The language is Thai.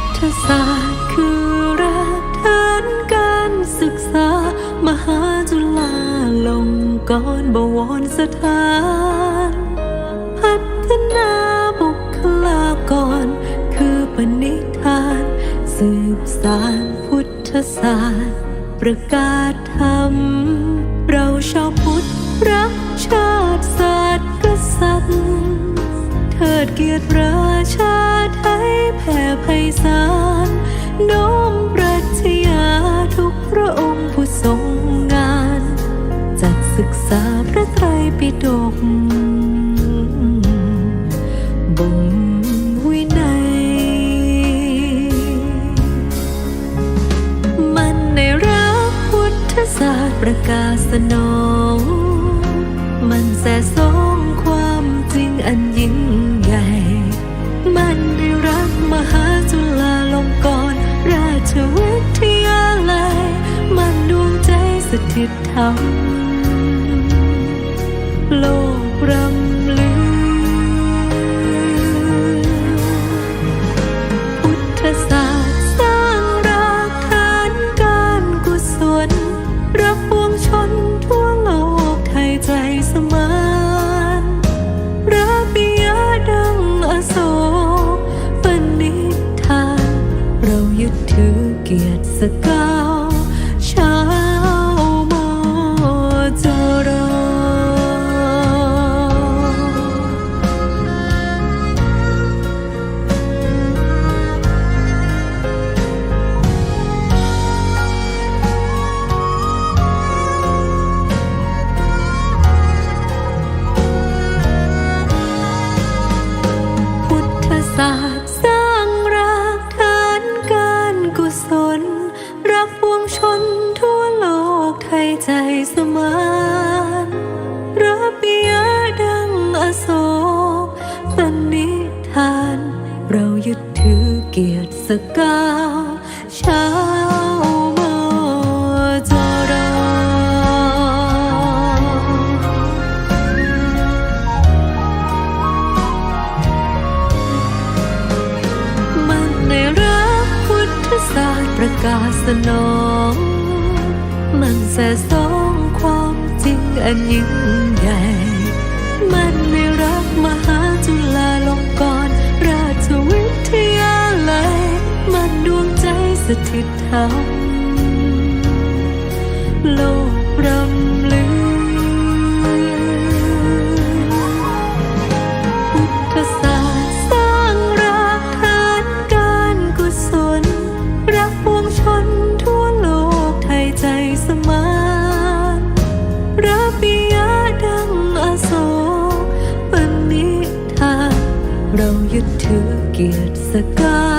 ทธศาสตร์คือรากฐานการศึกษา มหาจุฬาลงกรณ์บวรสถาน พัฒนาบุคลากร คือปณิธาน สืบสารพุทธศาสตร์ประกาศธรรม เกียรติราชาไทยแผ่ไพศาลน้อมปรัชญาทุกพระองค์ผู้ทรงงาน จัดศึกษาพระไตรปิฎกบ่มวินัย มันในรักพุทธศาสตร์ประกาศสนอง มันแสสอง สถิตธรรมโลกรำลือ พุทธศาสตร์สร้างรากฐานการกุศลรับปวงชนทั่วโลกไทยใจสมานระเบียดังอโศกปณิธาน เรายึดถือเกียรติสกา ศาสตร์สร้างรากฐานการกุศล รักปวงชนทั่วโลกไทยใจสมานระเบีย กาสนองมันแสสองความจริงอันยิ่งใหญ่ มันในรักมหาจุฬาลงกรณราชวิทยาลัย มันดวงใจสถิตธรรมโลก to get the girl.